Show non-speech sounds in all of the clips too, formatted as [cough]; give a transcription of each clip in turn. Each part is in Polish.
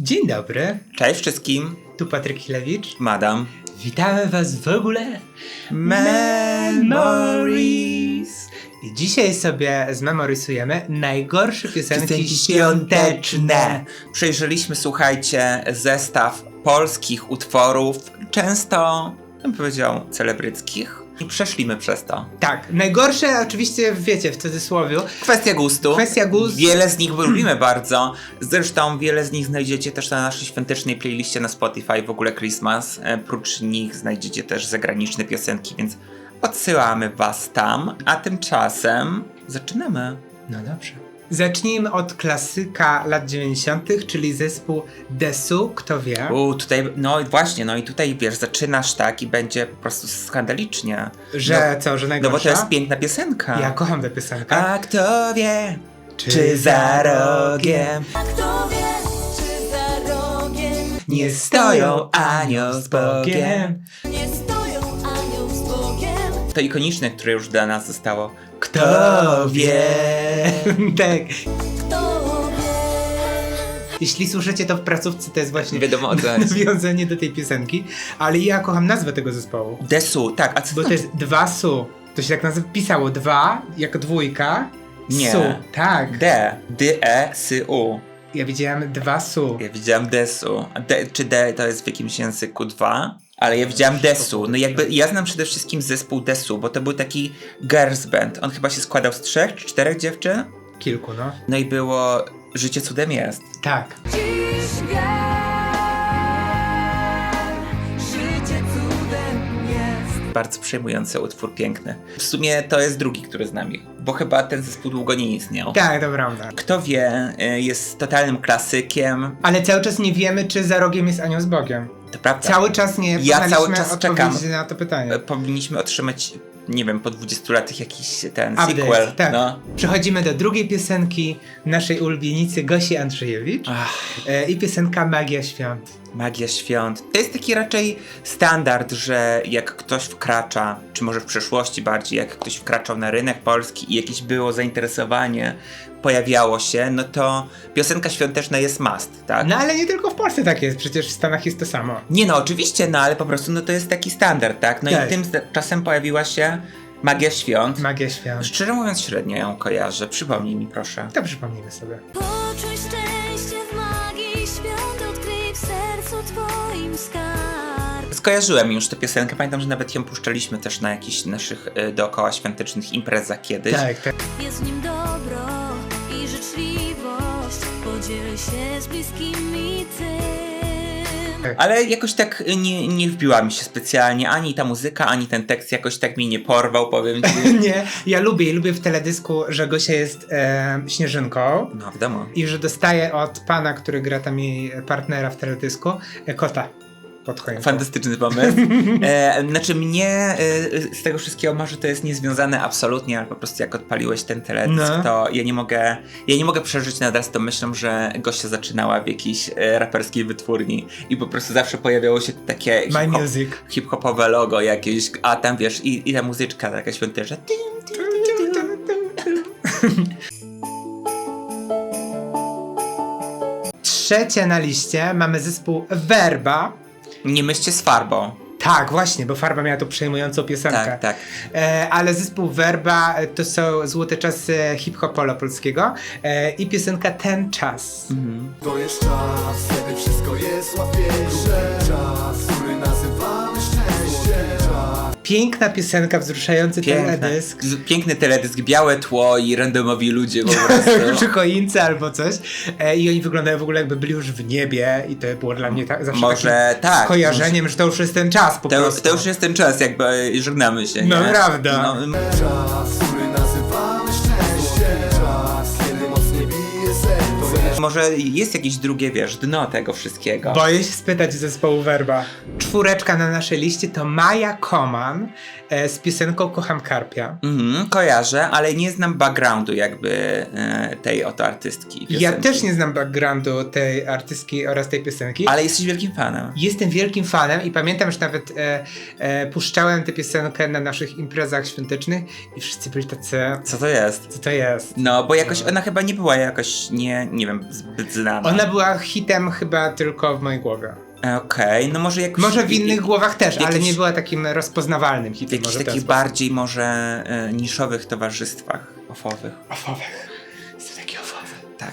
Dzień dobry, Cześć wszystkim, tu Patryk Chilewicz. madam. Witamy was w ogóle. Memories. I dzisiaj sobie zmemorysujemy najgorsze piosenki, Piosenki świąteczne. Przejrzeliśmy, słuchajcie, zestaw polskich utworów, często, bym powiedział, celebryckich. I przeszliśmy przez to. Tak, najgorsze oczywiście wiecie w cudzysłowie. Kwestia gustu. Kwestia gustu. Wiele z nich lubimy bardzo. Zresztą wiele z nich znajdziecie też na naszej świątecznej playliście na Spotify, w ogóle Christmas. E, Prócz nich znajdziecie też zagraniczne piosenki, więc odsyłamy was tam. A tymczasem zaczynamy. No dobrze. Zacznijmy od klasyka lat 90., czyli zespół Desu, kto wie. U, tutaj, no i właśnie, no i tutaj wiesz, zaczynasz tak i będzie po prostu skandalicznie. Że no, co, że No najgorsza? bo to jest piękna piosenka. Ja kocham tę piosenkę. A kto wie, czy, za rogiem Kto wie, czy za rogiem nie stoją anioł z Bogiem. nie stoją anioł z Bogiem? To ikoniczne, które już dla nas zostało. Kto wie? [laughs] tak. Kto wie? Jeśli słyszycie to w pracowce, to jest właśnie Nie wiadomo o co chodzi. nawiązanie do tej piosenki. Ale ja kocham nazwę tego zespołu. Desu, tak, a co Bo to jest dwa su. To się tak nazywa, pisało dwa, jako dwójka. Nie. Su, tak. D. D, E, S, U. Ja widziałem dwa su. Ja widziałam Desu. A D, czy D to jest w jakimś języku dwa? Ale ja widziałam Desu. No jakby ja znam przede wszystkim zespół Desu, bo to był taki girls band. On chyba się składał z trzech czy czterech dziewczyn. Kilku, no. No i było Życie cudem jest. Tak. Dziś wiem, życie cudem jest. Bardzo przejmujący utwór, piękny. W sumie to jest drugi, który znam ich, bo chyba ten zespół długo nie istniał. Tak, to prawda. Kto wie, y, jest totalnym klasykiem. Ale cały czas nie wiemy, czy za rogiem jest anioł z Bogiem. To prawda. Cały czas nie Ja cały czas czekam. na to pytanie. E, Powinniśmy otrzymać, nie wiem, po 20 latach jakiś ten Update, sequel. tak. No. Przechodzimy do drugiej piosenki naszej ulubienicy Gosi Andrzejewicz Ach, e, i piosenka Magia Świąt. magia świąt. To jest taki raczej standard, że jak ktoś wkracza, czy może w przeszłości bardziej, jak ktoś wkraczał na rynek polski i jakieś było zainteresowanie, pojawiało się, no to piosenka świąteczna jest must, tak? No ale nie tylko w Polsce tak jest, przecież w Stanach jest to samo. Nie no, oczywiście, no ale po prostu no to jest taki standard, tak? No Tak. i tym czasem pojawiła się magia świąt. Magia Świąt. Szczerze mówiąc, średnio ją kojarzę. Przypomnij mi, proszę. To przypomnijmy sobie. Poczuj szczęście w magii świąt, odkryj w sercu twoim skarb. Skojarzyłem już tę piosenkę. Pamiętam, że nawet ją puszczaliśmy też na jakichś naszych y, dookoła świątecznych imprezach kiedyś. Tak, tak. Jest w nim dobro życzliwość, podziel się z bliskimi tym. Ale jakoś tak nie, nie wbiła mi się specjalnie ani ta muzyka, ani ten tekst jakoś tak mi nie porwał, powiem ci. [laughs] Nie, ja lubię i lubię w teledysku, że Gosia jest e, śnieżynką No, wiadomo. i że dostaje od pana, który gra tam jej partnera w teledysku, e, kota pod choinką. Fantastyczny pomysł. [laughs] E, znaczy mnie e, z tego wszystkiego może to jest niezwiązane absolutnie, ale po prostu jak odpaliłeś ten teledysk, No. to ja nie mogę ja nie mogę przeżyć nadal z tą myślą, że gościa zaczynała w jakiejś e, raperskiej wytwórni i po prostu zawsze pojawiało się takie hip-hop- hip-hopowe logo jakieś, a tam wiesz i, i ta muzyczka taka świąteczna. [laughs] Trzecie na liście mamy zespół Verba. Nie myślcie z farbą. Tak, właśnie, bo Farba miała tu przejmującą piosenkę. Tak, tak. E, ale zespół Verba e, to są złote czasy hip-hopola polskiego e, i piosenka Ten Czas. Mhm. To jest czas, kiedy wszystko jest łatwiejsze Czas, Piękna piosenka, wzruszający Piękne. teledysk. Z- Piękny teledysk, białe tło i randomowi ludzie po [laughs] prostu. Przy choince albo coś. E, I oni wyglądają w ogóle jakby byli już w niebie i to było dla mnie tak, zawsze Może tak. skojarzeniem, że to już jest ten czas po To, prostu. to już jest ten czas, jakby żegnamy się. No nie? prawda. No, czas, może jest jakieś drugie, wiesz, dno tego wszystkiego. Boję się spytać zespołu Verba. Czwóreczka na naszej liście to Maja Koman e, z piosenką Kocham Karpia. Mhm, kojarzę, ale nie znam backgroundu jakby e, tej oto artystki. Ja piosenki. też nie znam backgroundu tej artystki oraz tej piosenki. Ale jesteś wielkim fanem. Jestem wielkim fanem i pamiętam, że nawet e, e, puszczałem tę piosenkę na naszych imprezach świątecznych i wszyscy byli tacy, Co to jest? co to jest? No, bo jakoś ona chyba nie była jakoś, nie, nie wiem, zbyt znana. Ona była hitem chyba tylko w mojej głowie. Okej, no może jakoś... Może w innych głowach też, ale jakiś- nie była takim rozpoznawalnym hitem. jakichś w ten takich sposób. bardziej może e, niszowych towarzystwach ofowych. Ofowych. Jest to takie ofowe. Tak.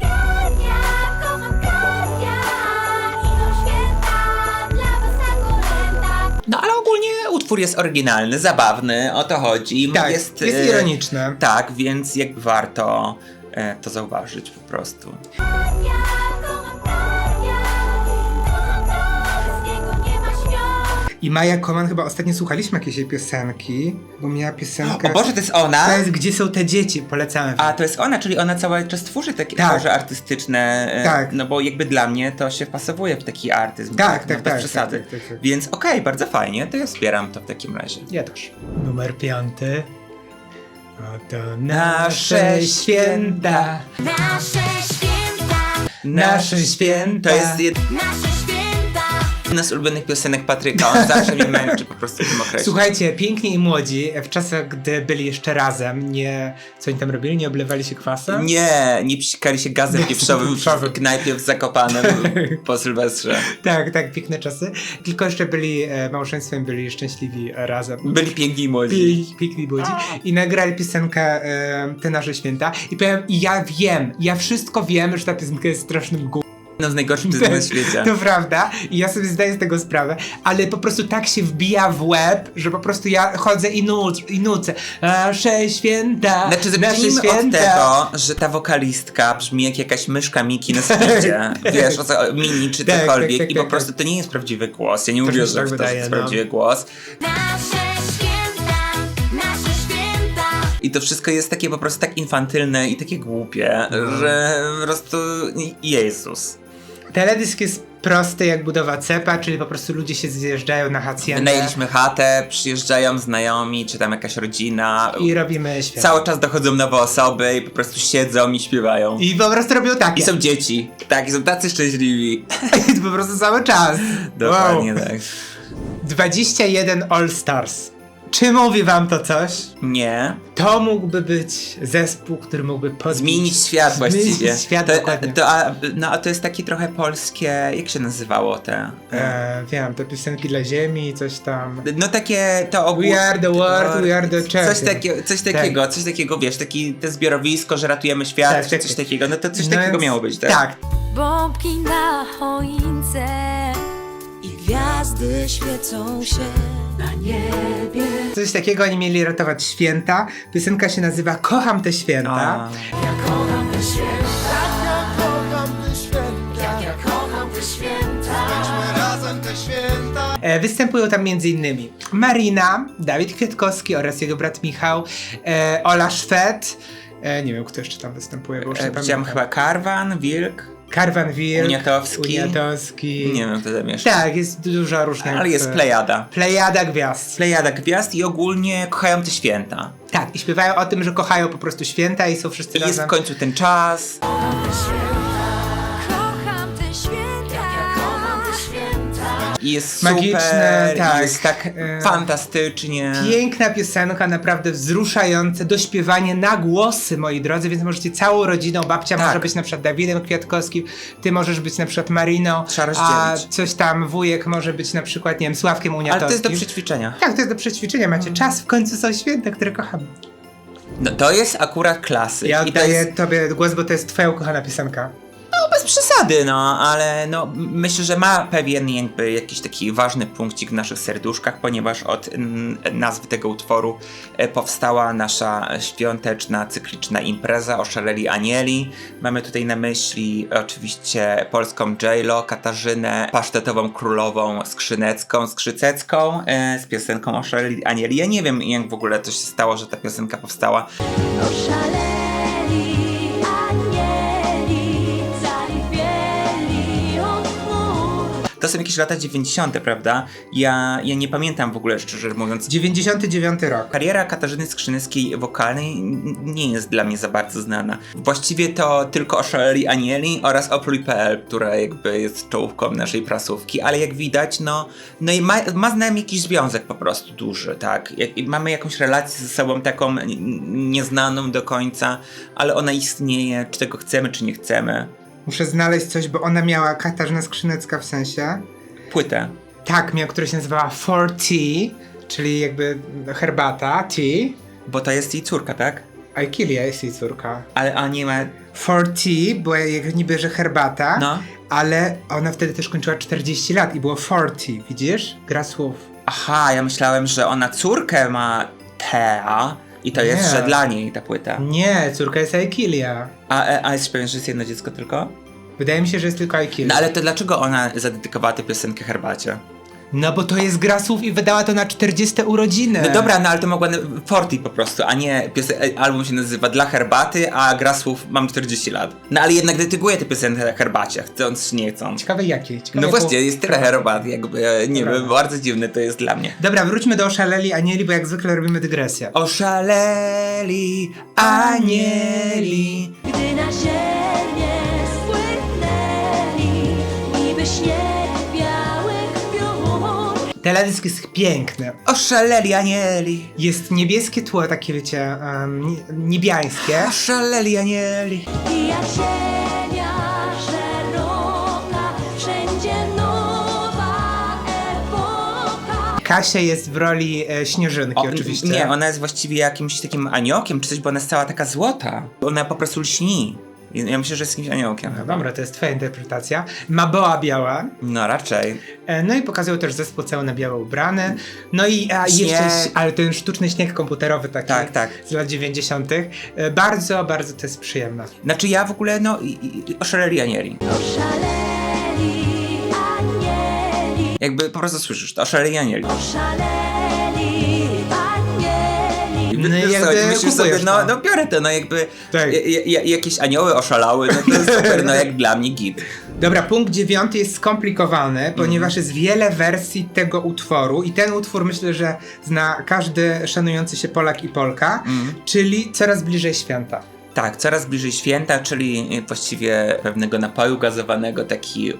Kania, kocham Kania I do święta dla was na kolendach No ale ogólnie utwór jest oryginalny, zabawny, o to chodzi. Tak, jest, e, ironiczne. Tak, więc jakby warto to zauważyć po prostu. I Maja Koman chyba ostatnio słuchaliśmy jakiejś jej piosenki, bo miała piosenkę... O Boże, to jest ona? To jest Gdzie są te dzieci? Polecamy. A to jest ona, czyli ona cały czas tworzy takie Tak. artystyczne. e, Tak. No bo jakby dla mnie to się wpasowuje w taki artyzm. Tak, no, tak, bez tak, przesady. tak, tak, tak. Więc okej, bardzo fajnie, to ja wspieram to w takim razie. Ja też. Numer piąty. Oto Nasze święta. Nasze święta Nasze święta. To jest Nasze święta z ulubionych piosenek Patryka. On zawsze mnie męczy po prostu w tym okresie. Słuchajcie, piękni i młodzi, w czasach, gdy byli jeszcze razem, nie. Co oni tam robili? Nie oblewali się kwasem? Nie, nie psikali się gazem pieprzowym w knajpie w Zakopanem po Sylwestrze. Tak, tak, piękne czasy. Tylko jeszcze byli e, małżeństwem, byli szczęśliwi e, razem. Byli piękni i młodzi. Pi- Piękni młodzi. I nagrali piosenkę e, Te nasze święta. I powiem, i ja wiem, ja wszystko wiem, że ta piosenka jest strasznym gó... No z najgorszych piosenek [laughs] na świecie. To prawda i ja sobie zdaję z tego sprawę, ale po prostu tak się wbija w łeb, że po prostu ja chodzę i, nuc, i nucę. Nasze święta, Znaczy, nasze zacznijmy od święta. tego, że ta wokalistka brzmi jak jakaś myszka Miki na speedzie. [laughs] Wiesz, o co, mini czy Tak, cokolwiek. tak, tak, I po tak, prostu to nie jest prawdziwy głos. Ja nie mówię, mi się że tak to wydaje, jest no. prawdziwy głos. Nasze święta Nasze święta I to wszystko jest takie po prostu tak infantylne i takie głupie, Mhm. że po prostu Jezus. Teledysk jest prosty jak budowa cepa, czyli po prostu ludzie się zjeżdżają na haciendę Wynajęliśmy chatę, przyjeżdżają znajomi, czy tam jakaś rodzina. i robimy świat. Cały czas dochodzą nowe osoby i po prostu siedzą i śpiewają. I po prostu robią takie. I są dzieci. Tak, i są tacy szczęśliwi. [laughs] I po prostu cały czas. Dokładnie wow. tak. 21 All Stars. Czy mówi wam to coś? Nie. To mógłby być zespół, który mógłby podbić, Zmienić świat zmienić właściwie. świat, to, dokładnie. to, a, no, a to jest takie trochę polskie. Jak się nazywało te? E, wiem, te piosenki dla ziemi, coś tam. No takie to ogół... We are the world, we are the Coś, champion. takie, coś takiego, coś takiego, wiesz, taki te zbiorowisko, że ratujemy świat, Tak, czy tak, coś tak. takiego. No to coś No takiego więc- miało być, tak? Tak. Bombki na choince gwiazdy świecą się na niebie Coś takiego oni mieli ratować święta. Piosenka się nazywa Kocham te święta. A, Ja kocham te święta Kocham te święta Ja kocham te święta Razem te święta E, występują tam m.in. Marina, Dawid Kwiatkowski oraz jego brat Michał, e, Ola Szwed. E, nie wiem, kto jeszcze tam występuje, bo już nie e, Widziałam pamiętam. chyba Karwan, Wilk, Karwan Wilk, Uniatowski. Uniatowski. nie wiem kto tam jeszcze. Tak, jest dużo różnych. Ale jest plejada. Plejada gwiazd. Plejada gwiazd i ogólnie kochają te święta. Tak, i śpiewają o tym, że kochają po prostu święta i są wszyscy I jest razem. w końcu ten czas. I jest Magiczne, super, tak. jest tak E, fantastycznie. Piękna piosenka, naprawdę wzruszające, dośpiewanie na głosy, moi drodzy, więc możecie całą rodziną, babcia Tak. może być na przykład Dawidem Kwiatkowskim, ty możesz być na przykład Trzeba a coś tam wujek może być na przykład, nie wiem, Sławkiem Ale Uniatowskim. to jest do przećwiczenia. Tak, to jest do przećwiczenia, macie czas, w końcu są święta, które kocham. No, to jest akurat klasyk. Ja I oddaję jest tobie głos, bo to jest twoja ukochana piosenka. No, bez przesady, no, ale no, myślę, że ma pewien jakby jakiś taki ważny punkcik w naszych serduszkach, ponieważ od nazwy tego utworu e, powstała nasza świąteczna, cykliczna impreza Oszaleli Anieli. Mamy tutaj na myśli oczywiście polską J-Lo, Katarzynę, pasztetową królową Skrzynecką, Skrzycecką e, z piosenką Oszaleli Anieli. Ja nie wiem, jak w ogóle to się stało, że ta piosenka powstała. Oszaleli To są jakieś lata 90., prawda? Ja, ja nie pamiętam w ogóle, szczerze mówiąc. 99 rok. Kariera Katarzyny Skrzynyckiej wokalnej nie jest dla mnie za bardzo znana. Właściwie to tylko Oszaleli Anieli oraz Opluj.pl, która jakby jest czołówką naszej prasówki, ale jak widać, no, no i ma, ma z nami jakiś związek po prostu duży, tak? Jak, mamy jakąś relację ze sobą taką nieznaną do końca, ale ona istnieje, czy tego chcemy, czy nie chcemy. Muszę znaleźć coś, bo ona miała Katarzyna Skrzynecka w sensie. Płytę. Tak, miała, która się nazywała 4Tea, czyli jakby herbata, tea. Bo to jest jej córka, tak? Aikilia jest jej córka. Ale a nie ma. 4Tea była jak niby, że herbata, No. ale ona wtedy też kończyła 40 lat i było 40, widzisz? Gra słów. Aha, ja myślałem, że ona córkę ma Tea i to jest, Nie. że dla niej ta płyta. Nie, córka jest Aikilia. A, a, a jest pewien, że jest jedno dziecko tylko? Wydaje mi się, że jest tylko Aikilia. No ale to dlaczego ona zadedykowała tę piosenkę herbacie? No bo to jest gra słów i wydała to na 40 urodziny. No dobra, no ale to mogła Forti po prostu, a nie piosen- album się nazywa Dla herbaty, a gra słów mam 40 lat. No ale jednak dedykuję tę piosenkę herbacie, chcąc czy nie chcąc. Ciekawe jakiej. Ciekawe No jaką- właśnie, jest tyle herbat, jakby, e, nie Dobra. wiem, bardzo dziwne to jest dla mnie. Dobra, wróćmy do Oszaleli Anieli, bo jak zwykle robimy dygresję. Oszaleli anieli. Gdy na ziemię spłynęli, niby śnieg. Teledysk jest piękny. Oszaleli anieli. Jest niebieskie tło, takie wiecie, um, nie- niebiańskie. Oszaleli anieli. I jak ziemia szeroka, wszędzie nowa epoka. Kasia jest w roli e, Śnieżynki oczywiście. Nie, ona jest właściwie jakimś takim aniołkiem czy coś, bo ona jest cała taka złota. Ona po prostu lśni. Ja myślę, że jest jakimś aniołkiem. No dobra, to jest twoja interpretacja. Ma boa biała. No raczej. E, No i pokazują też zespół cały na biało ubrany. No i a, jeszcze, ale ten sztuczny śnieg komputerowy taki Tak, tak. z lat 90. E, Bardzo, bardzo to jest przyjemne. Znaczy ja w ogóle, no, oszaleli anieli. Oszaleli anieli, Jakby po prostu słyszysz, to oszaleli anieli. oszaleli anieli. No jakby myślisz sobie, no, to. no biorę to, no jakby Tak. ja, ja, jakieś anioły oszalały, no to jest super, no jak dla mnie git. Dobra, punkt dziewiąty jest skomplikowany, ponieważ jest wiele wersji tego utworu i ten utwór myślę, że zna każdy szanujący się Polak i Polka, czyli Coraz bliżej święta. Tak, coraz bliżej święta, czyli właściwie pewnego napoju gazowanego, taki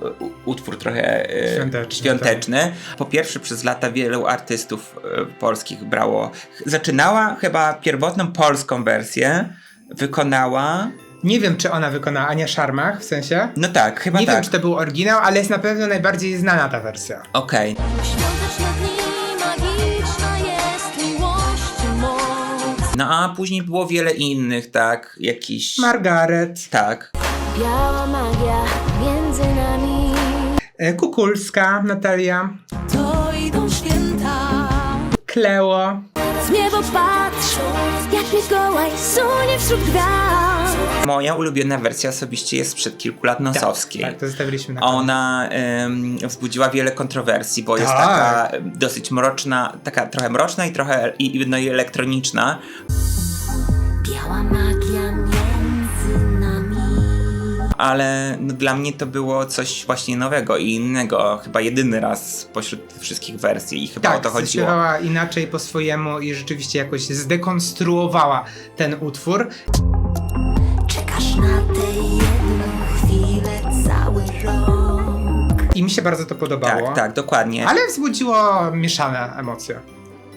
utwór trochę e, Świąteczny, świąteczny. Po pierwsze, przez lata wielu artystów e, polskich brało. Zaczynała chyba pierwotną polską wersję, wykonała. Nie wiem, czy ona wykonała Ania Szarmach, w sensie. No tak, chyba Nie tak. wiem, czy to był oryginał, ale jest na pewno najbardziej znana ta wersja. Okej. Świąteczne No a później było wiele innych, tak, jakiś. Margaret, tak. Biała magia między nami. e, Kukulska, Natalia, To idą święta. Kleo, Z niebo patrzą, jak Mikołaj sunie wśród gwiazd. Moja ulubiona wersja osobiście jest sprzed kilku lat Nosowskiej. Tak, to zostawiliśmy na koniec. Ona em, wzbudziła wiele kontrowersji, bo jest Tak. taka em, dosyć mroczna, taka trochę mroczna i trochę i, i- no i elektroniczna. Biała magia między nami. Ale no, dla mnie to było coś właśnie nowego i innego. Chyba jedyny raz spośród tych wszystkich wersji i chyba o Tak, to chodziło. zaśpiewała inaczej po swojemu i rzeczywiście jakoś zdekonstruowała ten utwór. Na tę jedną chwilę cały rok. I mi się bardzo to podobało. Tak, tak, dokładnie. Ale wzbudziło mieszane emocje.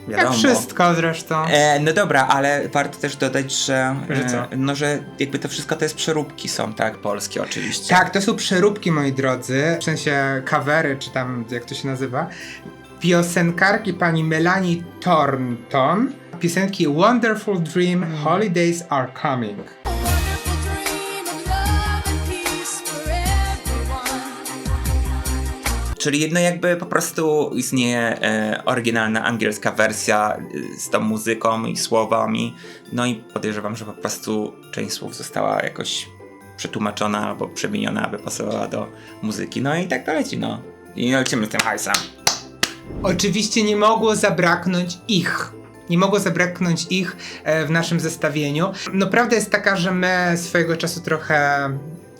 Jak Wiadomo. wszystko zresztą. E, no dobra, ale warto też dodać, że, Że co? e, no, że jakby to wszystko to jest przeróbki są, tak, polskie oczywiście. Tak, to są przeróbki, moi drodzy, w sensie covery, czy tam jak to się nazywa. Piosenkarki pani Melanie Thornton. Piosenki Wonderful Dream, Holidays Are Coming. Czyli jedno jakby po prostu istnieje e, oryginalna angielska wersja e, z tą muzyką i słowami. No i podejrzewam, że po prostu część słów została jakoś przetłumaczona albo przemieniona, aby pasowała do muzyki. No i tak to leci, no. I lecimy z tym hajsem. Oczywiście nie mogło zabraknąć ich. Nie mogło zabraknąć ich e, w naszym zestawieniu. No prawda jest taka, że my swojego czasu trochę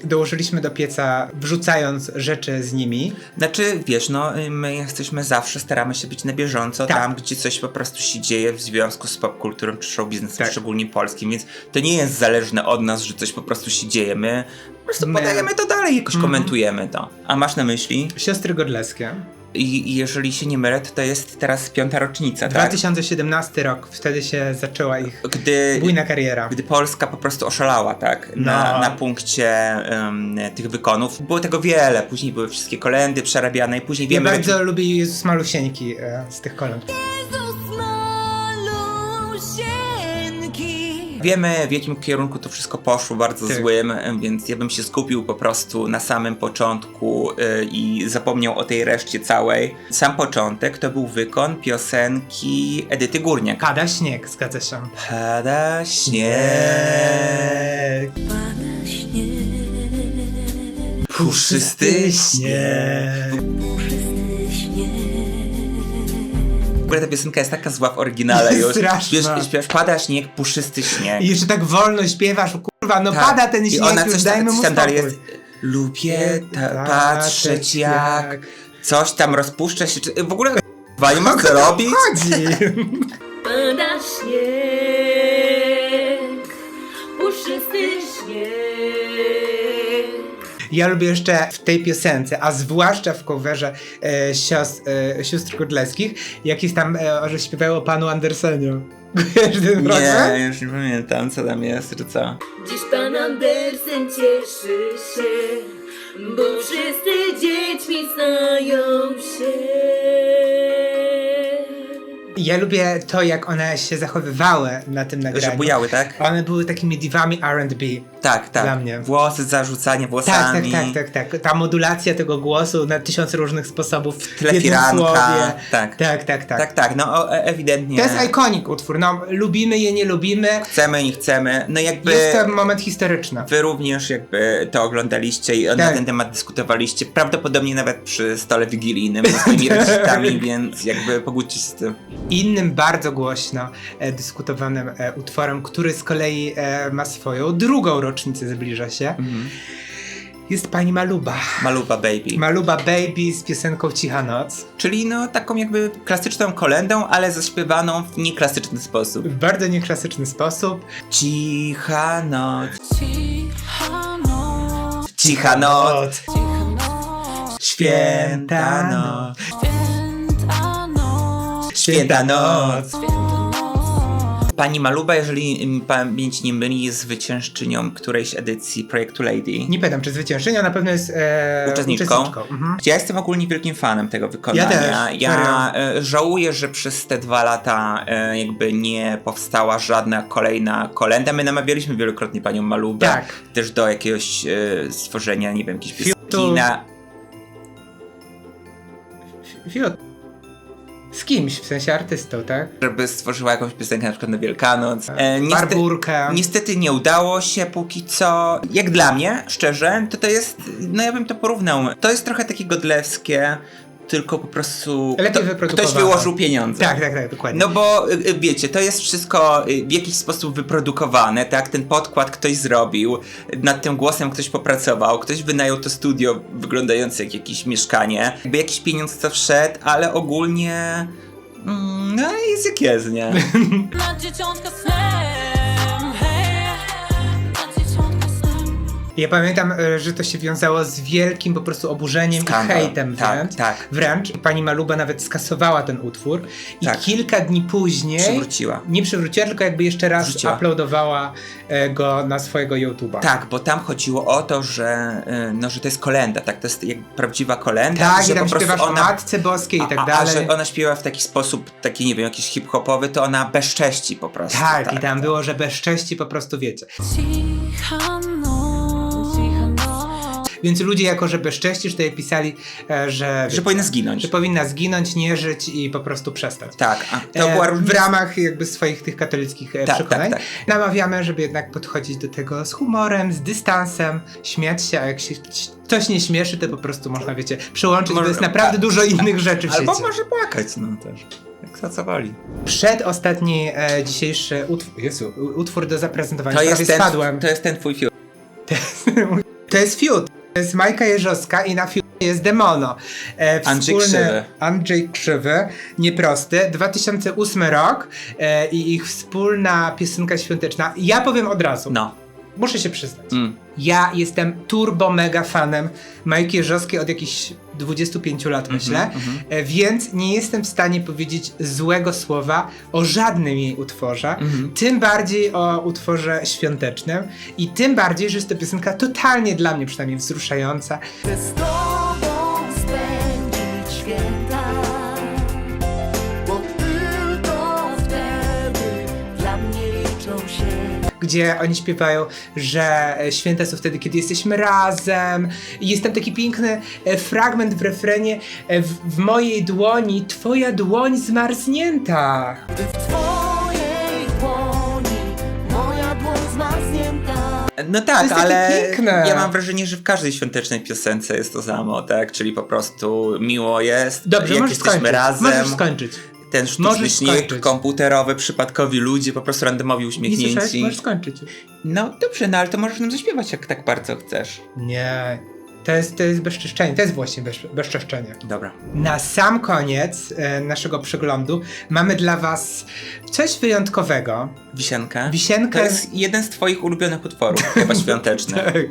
dołożyliśmy do pieca, wrzucając rzeczy z nimi. Znaczy, wiesz, no my jesteśmy zawsze, staramy się być na bieżąco Tak. tam, gdzie coś po prostu się dzieje w związku z popkulturą czy show biznesem, Tak. szczególnie polskim, więc to nie jest zależne od nas, że coś po prostu się dzieje. My po prostu My- podajemy to dalej, jakoś Mhm. komentujemy to. A masz na myśli? Siostry Godleskie. I, i jeżeli się nie mylę, to to jest teraz piąta rocznica, tak? 2017 rok, wtedy się zaczęła ich Gdy, bujna kariera. gdy Polska po prostu oszalała, tak? Na, No. na punkcie em, tych wykonów. Było tego wiele, później były wszystkie kolendy przerabiane i później Ja wiemy... w bardzo jakim- lubię Jezus Malusieńki e, z tych kolęd. Wiemy, w jakim kierunku to wszystko poszło, bardzo Tak. złym, więc ja bym się skupił po prostu na samym początku y, i zapomniał o tej reszcie całej. Sam początek to był wykon piosenki Edyty Górniak. Pada śnieg, zgadza się. Pada śnieg, Pada śnieg puszysty śnieg. Ogóle ta piosenka jest taka zła w oryginale już. Straszna. Wiesz, śpiewasz, pada śnieg, puszysty śnieg. I jeszcze tak wolno śpiewasz, kurwa, no Tak. pada ten I śnieg, ona już coś, dajmy mu coś tam dalej spokój. jest. Lubię ta, patrzeć jak coś tam rozpuszcza się. Czy, w ogóle nie ma co robić. Chodzi. Pada śnieg Ja lubię jeszcze w tej piosence, a zwłaszcza w coverze e, sios, e, sióstr Kudleskich, jak jest tam, e, że śpiewają o panu Anderseniu. [laughs] Nie, już nie pamiętam co tam jest, czy co. Dziś pan Andersen cieszy się Bo wszyscy dziećmi znają się Ja lubię to, jak one się zachowywały na tym nagraniu. Że bujały, tak? One były takimi divami R&B. Tak, tak. Dla mnie. Włosy, zarzucanie Tak, włosami. tak, tak, tak, tak. Ta modulacja tego głosu na tysiąc różnych sposobów w Tle firanka, tak. tak, tak, tak. Tak, tak, no e- ewidentnie. To jest ikonik utwór. No, lubimy je, nie lubimy. Chcemy, nie chcemy. No jakby... Jest to moment historyczny. Wy również jakby to oglądaliście i na Tak. ten temat dyskutowaliście, prawdopodobnie nawet przy stole wigilijnym ze swoimi rodzicami, więc jakby pogódźcie się z tym. Innym bardzo głośno e, dyskutowanym e, utworem, który z kolei e, ma swoją drugą rocznicę, zbliża się, jest pani Maluba. Maluba Baby. Maluba Baby z piosenką Cicha Noc. Czyli no taką jakby klasyczną kolendą, ale zaśpiewaną w nieklasyczny sposób. W bardzo nieklasyczny sposób. Cicha noc, Cicha noc cicha noc, Od święta noc, Święta noc święta noc. Pani Maluba, jeżeli pamięć nie myli, jest zwyciężczynią którejś edycji projektu Lady. Nie pamiętam, czy zwyciężczynią, na pewno jest e, Uczestniczką. Mhm. Ja jestem ogólnie wielkim fanem tego wykonania. Ja też, Ja e, żałuję, że przez te dwa lata e, jakby nie powstała żadna kolejna kolenda. My namawialiśmy wielokrotnie panią Malubę Tak. też do jakiegoś e, stworzenia, nie wiem, jakiejś piosenki Fiutu. na... Fiut. Z kimś, w sensie artystą, tak? żeby stworzyła jakąś piosenkę na przykład na Wielkanoc. E, niestety- Barburkę. Niestety nie udało się póki co. Jak dla mnie, szczerze, to to jest, no ja bym to porównał. To jest trochę takie godlewskie, tylko po prostu Lepiej kto, ktoś wyłożył pieniądze. Tak, tak, tak, dokładnie. No bo y, y, wiecie, to jest wszystko y, w jakiś sposób wyprodukowane, tak? Ten podkład ktoś zrobił, nad tym głosem ktoś popracował, ktoś wynajął to studio wyglądające jak jakieś mieszkanie. Jakby jakiś pieniądz co wszedł, ale ogólnie. Mm, no jest jak jest, nie? [laughs] Na dzieciątka snem Ja pamiętam, e, że to się wiązało z wielkim po prostu oburzeniem Skandal. i hejtem Tak, wręcz. tak. Wręcz. Pani Maluba nawet skasowała ten utwór i Tak. kilka dni później Przywróciła. nie przywróciła, tylko jakby jeszcze raz Wrzuciła. uploadowała e, go na swojego YouTube'a. Tak, bo tam chodziło o to, że, y, no, że to jest kolenda, tak? To jest jak prawdziwa kolenda. Tak, że i tam po prostu śpiewasz o Matce Boskiej i tak a, a, dalej. A że ona śpiewa w taki sposób, taki nie wiem, jakiś hip-hopowy, to ona bezcześci po prostu. tak, i tam było, że bezcześci po prostu wiecie. Więc ludzie jako, że bezcześcisz, to jej pisali, e, że... Że powinna zginąć. Że powinna zginąć, nie żyć i po prostu przestać. Tak, a to E, była w ramach jakby swoich tych katolickich e, Tak, przekonań. tak, Namawiamy, żeby jednak podchodzić do tego z humorem, z dystansem, śmiać się, a jak się ktoś nie śmieszy, to po prostu można, wiecie, przełączyć, Może- bo jest naprawdę dużo innych rzeczy w Albo sieci. może płakać, no też. Jak za co woli. Przedostatni e, dzisiejszy utwór, Jezu, utwór do zaprezentowania, To jest, ten, spadłem. to jest ten twój film. To jest fiut. To jest Majka Jeżowska i na fiut jest Demono. E, Andrzej Krzywy. Andrzej Krzywy, nieprosty. 2008 rok e, i ich wspólna piosenka świąteczna. Ja powiem od razu. No. Muszę się przyznać. Mm. Ja jestem turbo mega fanem Majki Jeżowskiej od jakichś 25 lat, myślę, e, więc nie jestem w stanie powiedzieć złego słowa o żadnym jej utworze, tym bardziej o utworze świątecznym i tym bardziej, że jest to piosenka totalnie dla mnie przynajmniej wzruszająca. Tobą spędzić gdzie oni śpiewają, że e, święta są wtedy, kiedy jesteśmy razem. I jest tam taki piękny e, fragment w refrenie e, w, w mojej dłoni, twoja dłoń zmarznięta. Gdy w twojej dłoni moja dłoń zmarznięta No tak, ale piękne. ja mam wrażenie, że w każdej świątecznej piosence jest to samo, tak? Czyli po prostu miło jest, Dobrze, jak jesteśmy skończyć. razem. Możesz skończyć. Ten sztuczny śnieg, komputerowy, przypadkowi ludzie, po prostu randomowi Nie uśmiechnięci. Możesz skończyć już. No dobrze, no ale to możesz nam zaśpiewać, jak tak bardzo chcesz. Nie. To jest, to jest bezczeszczenie, to jest właśnie bez, bezczeszczenie. Dobra. Na sam koniec e, naszego przeglądu mamy dla Was coś wyjątkowego. Wisienka. Wisienkę. To jest jeden z twoich ulubionych utworów, [laughs] chyba świąteczny. Tak,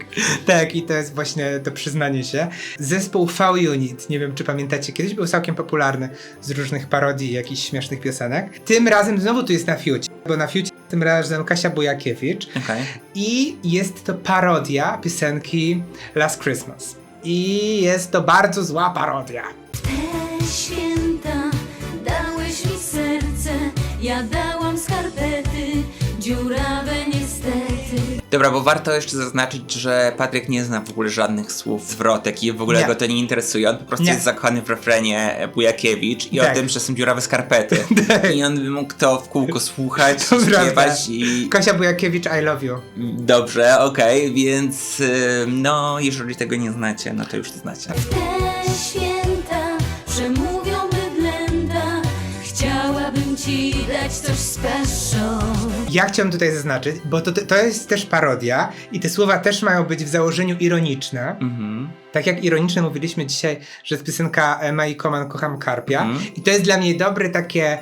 tak, i to jest właśnie to przyznanie się. Zespół V-Unit, nie wiem czy pamiętacie, kiedyś był całkiem popularny z różnych parodii i jakichś śmiesznych piosenek. Tym razem znowu tu jest na fiucie, bo na fiucie tym razem Kasia Bujakiewicz Okej. i jest to parodia piosenki Last Christmas. I jest to bardzo zła parodia. Te święta dałeś mi serce Ja dałam Dobra, bo warto jeszcze zaznaczyć, że Patryk nie zna w ogóle żadnych słów zwrotek i w ogóle Nie. go to nie interesuje. On po prostu Nie. jest zakochany w refrenie Bujakiewicz i Tak. o tym, że są dziurawe skarpety. [laughs] I on by mógł to w kółko słuchać, To śpiewać i... Kasia Bujakiewicz, I love you. Dobrze, okej, więc y, no, jeżeli tego nie znacie, no to już to znacie. Te święta przemówią bydlęta Chciałabym ci dać coś special Ja chciałem tutaj zaznaczyć, bo to, to jest też parodia i te słowa też mają być w założeniu ironiczne. Mhm. Tak jak ironicznie mówiliśmy dzisiaj, że jest piosenka e, Mai Koman Kocham Karpia. Mhm. I to jest dla mnie dobre takie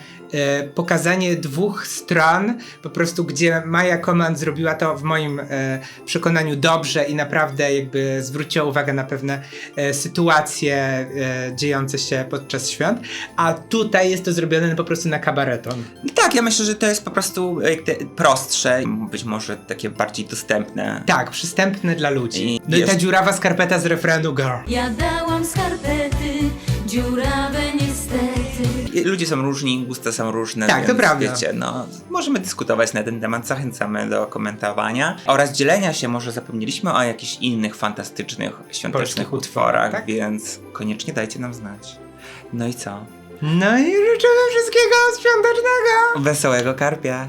pokazanie dwóch stron, po prostu gdzie Maja Koman zrobiła to w moim e, przekonaniu dobrze i naprawdę jakby zwróciła uwagę na pewne e, sytuacje e, dziejące się podczas świąt, a tutaj jest to zrobione po prostu na kabareton. No tak, ja myślę, że to jest po prostu jak te, prostsze, być może takie bardziej dostępne. Tak, przystępne dla ludzi. I No i ta dziurawa skarpeta z refrenu Girl. Ja dałam skarpety Dziurawe niestety Ludzie są różni, gusta są różne. Tak, to prawda. Wiecie, no, możemy dyskutować na ten temat, zachęcamy do komentowania oraz dzielenia się. Może zapomnieliśmy o jakichś innych fantastycznych, świątecznych utworach, tak? więc koniecznie dajcie nam znać. No i co? No i życzymy wszystkiego świątecznego! Wesołego karpia!